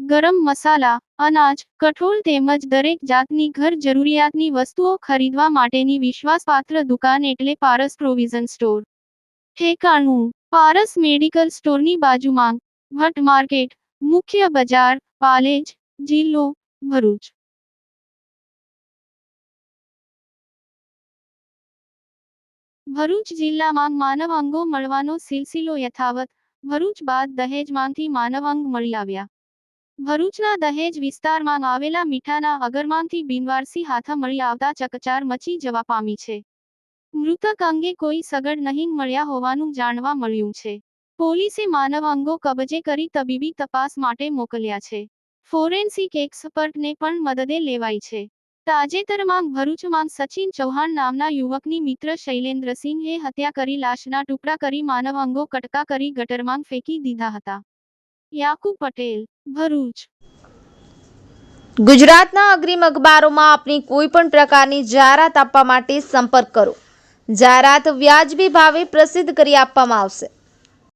ગરમ મસાલા, અનાજ, કઠોળ તેમજ દરેક જાતની ઘર જરૂરિયાતની વસ્તુઓ ખરીદવા માટેની વિશ્વાસપાત્ર દુકાન એટલે પારસ પ્રોવિઝન સ્ટોર. ઠેકાણું, પારસ મેડિકલ સ્ટોરની બાજુમાં, ભટ્ટ માર્કેટ, મુખ્ય બજાર, પાલેજ, જિલ્લો, ભરૂચ. ભરૂચ જિલ્લામાં માનવ અંગો મળવાનો સિલસિલો યથાવત ભરૂચ બાદ દહેજમાંથી માનવ અંગ મળી આવ્યા. ભરૂચના દહેજ વિસ્તારમાં આવેલા મીઠાના અગરમાંથી બિનવારસી હાથા મળી આવતા ચકચાર મચી જવા પામી છે. મૃતક અંગે કોઈ સગડ નહીં મળ્યા હોવાનું જાણવા મળ્યું છે. પોલીસે માનવ અંગો કબજે કરી તબીબી તપાસ માટે મોકલ્યા છે. ફોરેન્સિક એક્સપર્ટને પણ મદદે લેવાઈ છે. તાજેતરમાં ભરૂચમાં સચિન ચૌહાણ નામના યુવકની મિત્ર શૈલેન્દ્રસિંહે હત્યા કરી લાશના ટુકડા કરી માનવ અંગો કટકા કરી ગટરમાં ફેંકી દીધા હતા. યાકુબ પટેલ, ભરૂચ. ગુજરાતના અગ્રીમ અખબારોમાં આપની કોઈ પણ પ્રકારની જાહેરાત આપવા માટે સંપર્ક કરો. જાહેરાત વ્યાજબી ભાવે પ્રસિદ્ધ કરી આપવામાં આવશે.